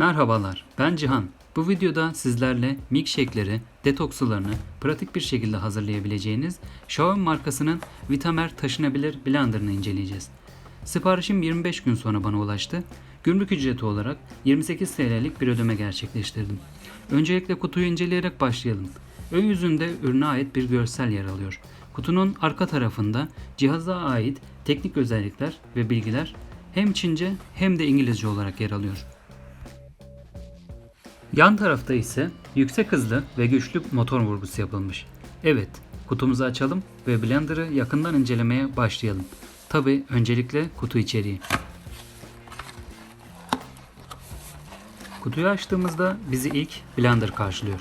Merhabalar, ben Cihan. Bu videoda sizlerle milkshake'leri, detoks sularını pratik bir şekilde hazırlayabileceğiniz Xiaomi markasının Vitamer taşınabilir blenderını inceleyeceğiz. Siparişim 25 gün sonra bana ulaştı. Gümrük ücreti olarak 28 TL'lik bir ödeme gerçekleştirdim. Öncelikle kutuyu inceleyerek başlayalım. Ön yüzünde ürüne ait bir görsel yer alıyor. Kutunun arka tarafında cihaza ait teknik özellikler ve bilgiler hem Çince hem de İngilizce olarak yer alıyor. Yan tarafta ise yüksek hızlı ve güçlü motor vurgusu yapılmış. Evet, kutumuzu açalım ve Blender'ı yakından incelemeye başlayalım. Tabi öncelikle kutu içeriği. Kutuyu açtığımızda bizi ilk Blender karşılıyor.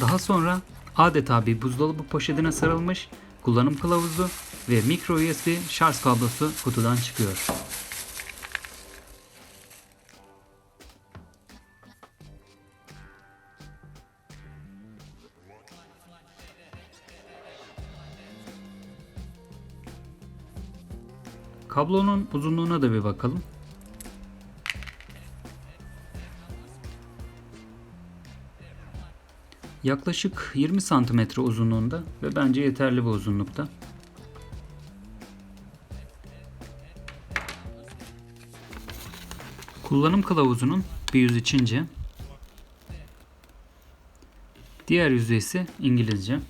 Daha sonra adeta bir buzdolabı poşetine sarılmış kullanım kılavuzu ve micro USB şarj kablosu kutudan çıkıyor. Kablonun uzunluğuna da bir bakalım. Yaklaşık 20 santimetre uzunluğunda ve bence yeterli bir uzunlukta. Kullanım kılavuzunun bir yüzü Çince, diğer yüzü ise İngilizce.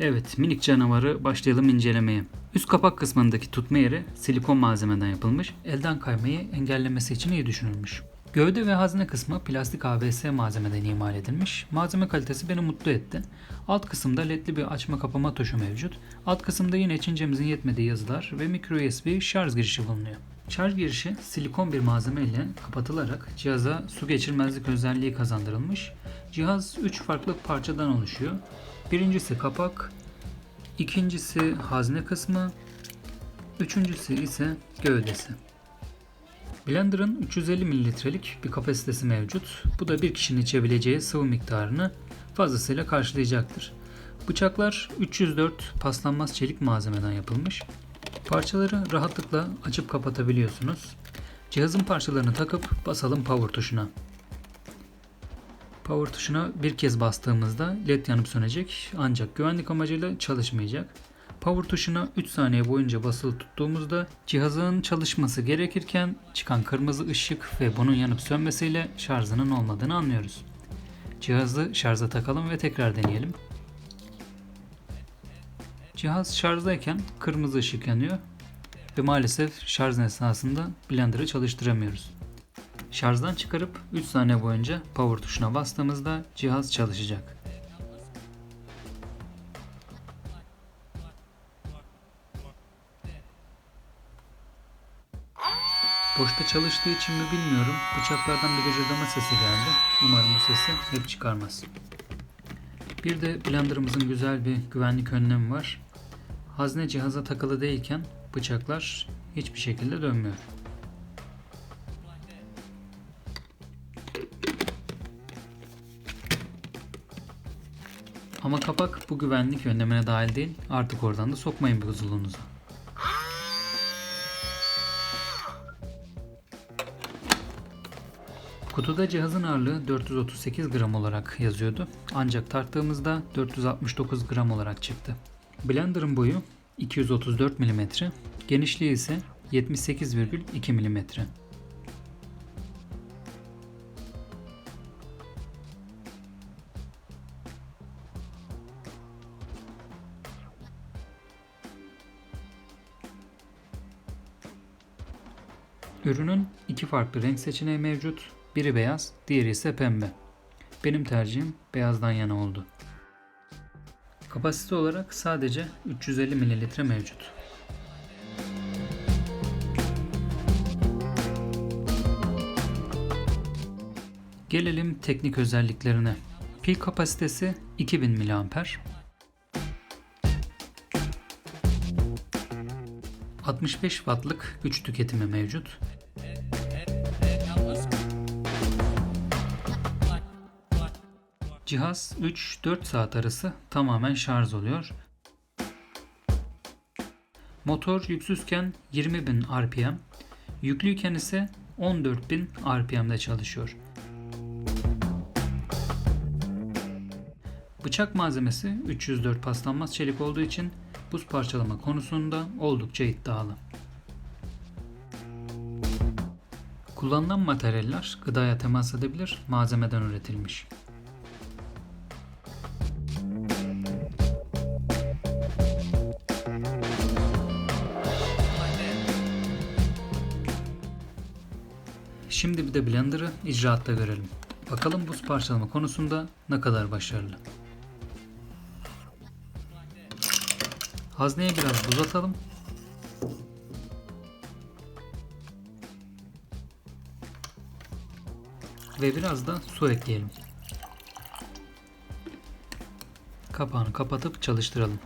Evet, minik canavarı başlayalım incelemeye. Üst kapak kısmındaki tutma yeri silikon malzemeden yapılmış, elden kaymayı engellemesi için iyi düşünülmüş. Gövde ve hazne kısmı plastik ABS malzemeden imal edilmiş. Malzeme kalitesi beni mutlu etti. Alt kısımda ledli bir açma kapama tuşu mevcut. Alt kısımda yine Çincemizin yetmediği yazılar ve micro USB şarj girişi bulunuyor. Şarj girişi silikon bir malzeme ile kapatılarak cihaza su geçirmezlik özelliği kazandırılmış. Cihaz 3 farklı parçadan oluşuyor. Birincisi kapak, ikincisi hazne kısmı, üçüncüsü ise gövdesi. Blender'ın 350 mililitrelik bir kapasitesi mevcut. Bu da bir kişinin içebileceği sıvı miktarını fazlasıyla karşılayacaktır. Bıçaklar 304 paslanmaz çelik malzemeden yapılmış. Parçaları rahatlıkla açıp kapatabiliyorsunuz. Cihazın parçalarını takıp basalım power tuşuna. Power tuşuna bir kez bastığımızda led yanıp sönecek ancak güvenlik amacıyla çalışmayacak. Power tuşuna 3 saniye boyunca basılı tuttuğumuzda cihazın çalışması gerekirken çıkan kırmızı ışık ve bunun yanıp sönmesiyle şarjının olmadığını anlıyoruz. Cihazı şarja takalım ve tekrar deneyelim. Cihaz şarjdayken kırmızı ışık yanıyor ve maalesef şarj esnasında blenderı çalıştıramıyoruz. Şarjdan çıkarıp 3 saniye boyunca power tuşuna bastığımızda cihaz çalışacak. Boşta çalıştığı için mi bilmiyorum. Bıçaklardan bir gıcırdama sesi geldi. Umarım bu sesi hep çıkarmaz. Bir de blenderımızın güzel bir güvenlik önlemi var. Hazne cihaza takılı değilken bıçaklar hiçbir şekilde dönmüyor. Ama kapak bu güvenlik önlemine dahil değil. Artık oradan da sokmayın bir Kutuda cihazın ağırlığı 438 gram olarak yazıyordu. Ancak tarttığımızda 469 gram olarak çıktı. Blender'ın boyu 234 mm, genişliği ise 78,2 mm. Ürünün iki farklı renk seçeneği mevcut. Biri beyaz, diğeri ise pembe. Benim tercihim beyazdan yana oldu. Kapasite olarak sadece 350 ml mevcut. Gelelim teknik özelliklerine. Pil kapasitesi 2000 mAh. 65 wattlık güç tüketimi mevcut. Cihaz 3-4 saat arası tamamen şarj oluyor. Motor yüksüzken 20.000 RPM, yüklüyken ise 14.000 RPM'de çalışıyor. Bıçak malzemesi 304 paslanmaz çelik olduğu için buz parçalama konusunda oldukça iddialı. Kullanılan materyaller gıdaya temas edebilir malzemeden üretilmiş. Şimdi bir de blender'ı icraatta görelim. Bakalım buz parçalama konusunda ne kadar başarılı. Hazneye biraz buz atalım. Ve biraz da su ekleyelim. Kapağını kapatıp çalıştıralım.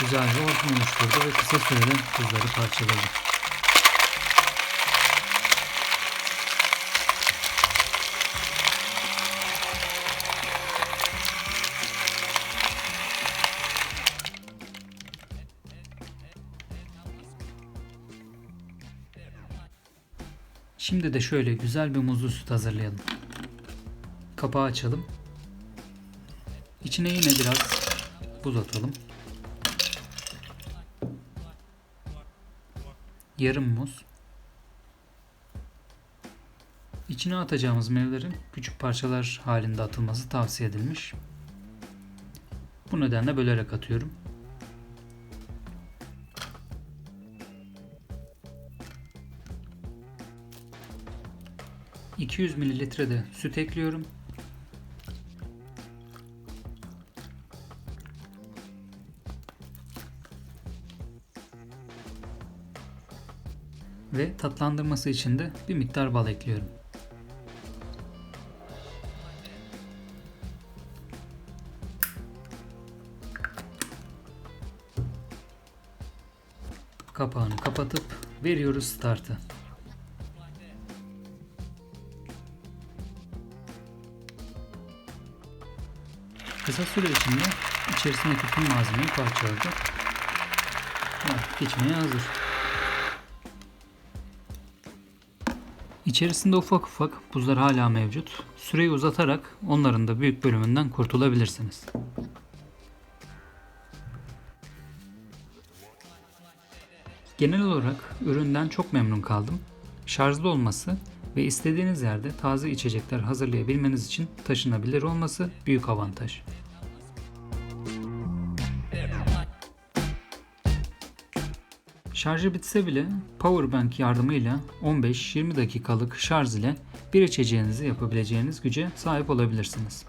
Güzel bir ortam oluşturdu ve kısa sürede buzları parçaladı. Şimdi de şöyle güzel bir muzlu süt hazırlayalım. Kapağı açalım. İçine yine biraz buz atalım. Yarım muz. İçine atacağımız meyvelerin küçük parçalar halinde atılması tavsiye edilmiş. Bu nedenle bölerek atıyorum. ...200 mililitre de süt ekliyorum. Ve tatlandırması için de bir miktar bal ekliyorum. Kapağını kapatıp veriyoruz startı. Kısa süre içinde içerisindeki tüm malzemeyi parçaladı. İçmeye hazır. İçerisinde ufak ufak buzlar hala mevcut. Süreyi uzatarak onların da büyük bölümünden kurtulabilirsiniz. Genel olarak üründen çok memnun kaldım. Şarjlı olması ve istediğiniz yerde taze içecekler hazırlayabilmeniz için taşınabilir olması büyük avantaj. Şarjı bitse bile powerbank yardımıyla 15-20 dakikalık şarj ile bir içeceğinizi yapabileceğiniz güce sahip olabilirsiniz.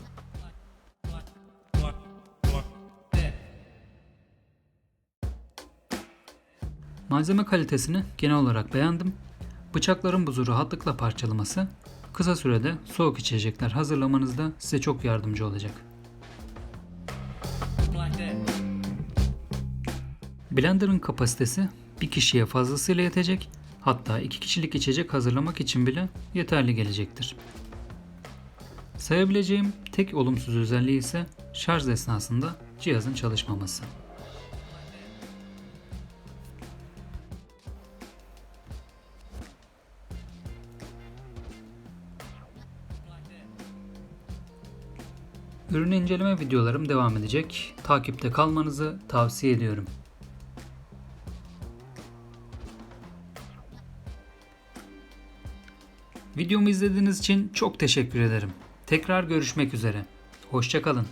Malzeme kalitesini genel olarak beğendim. Bıçakların buzu rahatlıkla parçalaması kısa sürede soğuk içecekler hazırlamanızda size çok yardımcı olacak. Blender'ın kapasitesi bir kişiye fazlasıyla yetecek, hatta iki kişilik içecek hazırlamak için bile yeterli gelecektir. Sayabileceğim tek olumsuz özelliği ise şarj esnasında cihazın çalışmaması. Ürün inceleme videolarım devam edecek. Takipte kalmanızı tavsiye ediyorum. Videomu izlediğiniz için çok teşekkür ederim. Tekrar görüşmek üzere. Hoşçakalın.